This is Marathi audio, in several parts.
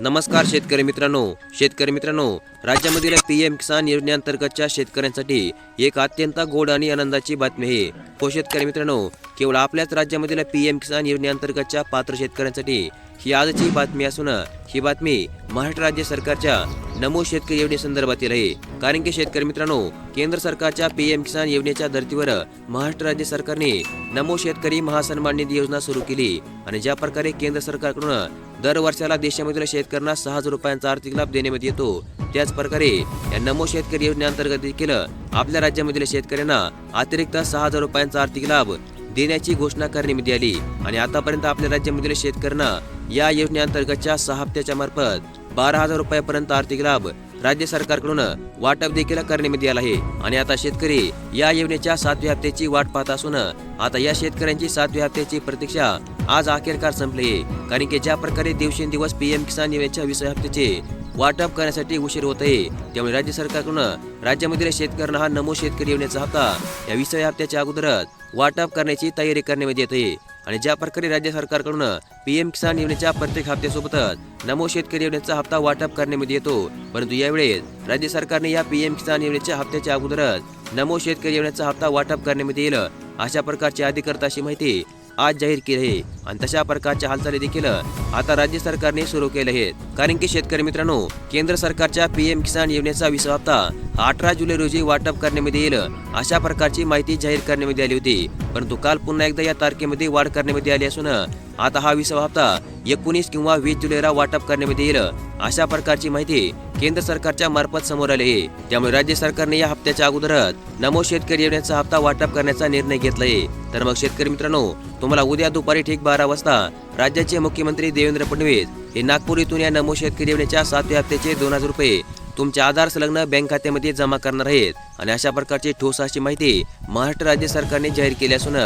नमस्कार शेतकरी मित्रांनो. शेतकरी मित्रांनो राज्यामधील पी एम किसान योजनेअंतर्गतच्या शेतकऱ्यांसाठी एक अत्यंत गोड आणि आनंदाची बातमी आहे. हो शेतकरी मित्रांनो केवळ आपल्याच राज्यामधील पी एम किसान योजनेअंतर्गतच्या पात्र शेतकऱ्यांसाठी ही आजची बातमी असून ही बातमी महाराष्ट्र राज्य सरकारच्या नमो शेतकरी योजनेसंदर्भातील आहे. कारण की शेतकरी मित्रांनो केंद्र सरकारच्या पी एम किसान योजनेच्या धर्तीवर महाराष्ट्र राज्य सरकारने नमो शेतकरी महासन्मान निधी योजना सुरू केली आणि ज्या प्रकारे केंद्र सरकारकडून दर वर्षाला देशामधील शेतकऱ्यांना सहा हजार रुपयांचा आर्थिक लाभ देण्यात येतो त्याच प्रकारे या नमो शेतकरी योजनेअंतर्गत देखील आपल्या राज्यामधील शेतकऱ्यांना अतिरिक्त सहा हजार रुपयांचा आर्थिक लाभ देण्याची घोषणा करण्यात आली आणि आतापर्यंत आपल्या राज्यामधील शेतकऱ्यांना या योजनेअंतर्गतच्या सहा हप्त्याच्या मार्फत बारा हजार रुपयापर्यंत आर्थिक लाभ राज्य सरकारकडून वाटप देखील करण्यात आला आहे. आणि आता शेतकरी या योजनेच्या सातव्या हप्त्याची वाट पाहत असून आता या शेतकऱ्यांची सातव्या हप्त्याची प्रतीक्षा आज अखेरकार संपली आहे. कारण की ज्या प्रकारे दिवसेंदिवस पीएम किसान योजनेच्या विषय हप्त्याचे वाटप करण्यासाठी उशीर होत आहे त्यामुळे राज्य सरकारकडून राज्यामधील शेतकऱ्यांना हा नमो शेतकरी योजनेचा हप्ता या विषय हप्त्याच्या अगोदरच वाटप करण्याची तयारी करण्यामध्ये येत आहे आणि ज्या प्रकारे राज्य सरकारकडून पीएम किसान योजनेच्या प्रत्येक हप्त्यासोबतच नमो शेतकरी योजनेचा हप्ता वाटप करण्यामध्ये येतो. परंतु यावेळेस राज्य सरकारने या पीएम किसान योजनेच्या हप्त्याच्या अगोदरच नमो शेतकरी योजनेचा हप्ता वाटप करण्यामध्ये येईल अशा प्रकारची अधिकृत अशी माहिती आज जाहीर केली आहे. आणि तशा प्रकारच्या हालचाली देखील आता राज्य सरकारने सुरू केले आहेत. कारण की शेतकरी मित्रांनो केंद्र सरकारच्या पीएम किसान योजनेचा विसा हप्ता अठरा जुलै रोजी वाटप करण्यामध्ये येईल अशा प्रकारची माहिती जाहीर करण्यामध्ये आली होती. परंतु काल पुन्हा एकदा या तारखेमध्ये वाढ करण्यामध्ये आली असून आता हा विसावा हप्ता एकोणीस किंवा वीस जुलैला वाटप करण्यामध्ये येईल अशा प्रकारची माहिती केंद्र सरकारच्या मार्फत समोर आली आहे. त्यामुळे राज्य सरकारने या हप्त्याच्या अगोदरच नमो शेतकरी योजनेचा हप्ता वाटप करण्याचा निर्णय घेतलाय. तर मग शेतकरी मित्रांनो तुम्हाला उद्या दुपारी ठीक बारा वाजता राज्याचे मुख्यमंत्री देवेंद्र फडणवीस हे नागपूर इथून या नमो शेतकरी योजनेच्या सातव्या हप्त्याचे दोन हजार रुपये तुमच्या आधार संलग्न बँक खात्यामध्ये जमा करणार आहेत. आणि अशा प्रकारची ठोस अशी माहिती महाराष्ट्र राज्य सरकारने जाहीर केली असून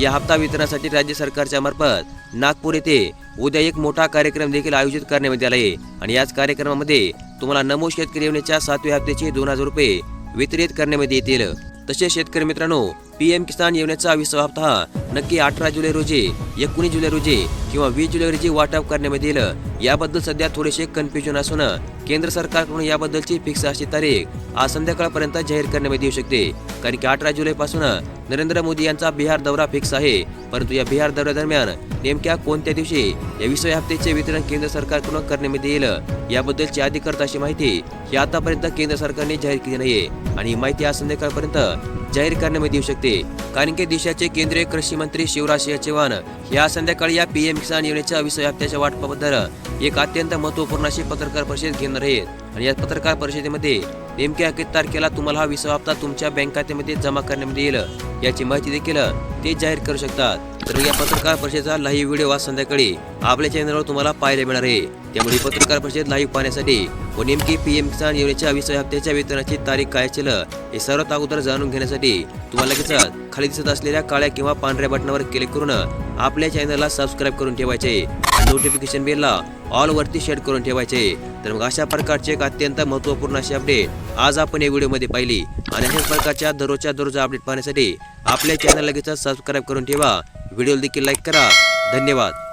या हप्ता वितरणासाठी राज्य सरकारच्या मार्फत नागपूर येथे उद्या एक मोठा कार्यक्रम देखील आयोजित करण्यात आला आहे. आणि याच कार्यक्रमामध्ये तुम्हाला नमो शेतकरी योजनेच्या सातव्या हप्त्याचे दोन हजार रुपये वितरित करण्यामध्ये येतील. तसेच शेतकरी मित्रांनो पीएम किसान योजनेचा विसावा हप्ता. हा नक्की अठरा जुलै रोजी एकोणीस जुलै रोजी किंवा वीस जुलै रोजी वाटप करण्यात येईल. याबद्दल सध्या थोडेसे कन्फ्युजन असून केंद्र सरकारकडून याबद्दलची फिक्स अशी तारीख आज संध्याकाळपर्यंत जाहीर करण्यात येऊ शकते. कारण की अठरा जुलै पासून नरेंद्र मोदी यांचा बिहार दौरा फिक्स आहे. परंतु या बिहार दौऱ्यादरम्यान नेमक्या कोणत्या दिवशी या विषय हप्त्याचे वितरण केंद्र सरकारकडून करण्यात येईल? याबद्दलची अधिकृत अशी माहिती ही आतापर्यंत केंद्र सरकारने जाहीर केली नाहीये. आणि ही माहिती आज संध्याकाळपर्यंत जाहीर करण्यात येऊ शकते. कारण की देशाचे केंद्रीय कृषी मंत्री शिवराज सिंह चौहान या संध्याकाळी या पीएम किसान योजनेच्या विषय हप्त्याच्या वाटपाबद्दल एक अत्यंत महत्त्वपूर्ण अशी पत्रकार परिषद घेणार आहेत. आणि या पत्रकार परिषदेमध्ये नेमक्या किती तारखेला तुम्हाला हा विषय हप्ता तुमच्या बँक खात्यामध्ये जमा करण्यात येईल. याची माहिती देखील ते जाहीर करू शकतात. तर या पत्रकार परिषदेचा लाईव्ह व्हिडिओ आज संध्याकाळी आपल्या चॅनलवर तुम्हाला पाहायला मिळणार आहे. त्यामुळे पत्रकार परिषद लाईव्ह पाहण्यासाठी व नेमकी पीएम किसान योजनेच्या विसव्या हप्त्याच्या वेतनाची तारीख काय असेल हे सर्वात अगोदर जाणून घेण्यासाठी तुम्हाला लगेच खाली दिसत असलेल्या काळ्या किंवा पांढऱ्या बटनावर क्लिक करून आपल्या चॅनलला सबस्क्राईब करून ठेवायचे आणि नोटिफिकेशन बेलला ऑल वरती शेअर करून ठेवायचे. तर मग अशा प्रकारचे एक अत्यंत महत्त्वपूर्ण अशी अपडेट आज आपण या व्हिडिओमध्ये पाहिली. आणि अशाच प्रकारच्या दररोजच्या दररोज अपडेट पाहण्यासाठी आपल्या चॅनल लगेच सबस्क्राईब करून ठेवा. व्हिडिओ देखील लाईक करा. धन्यवाद.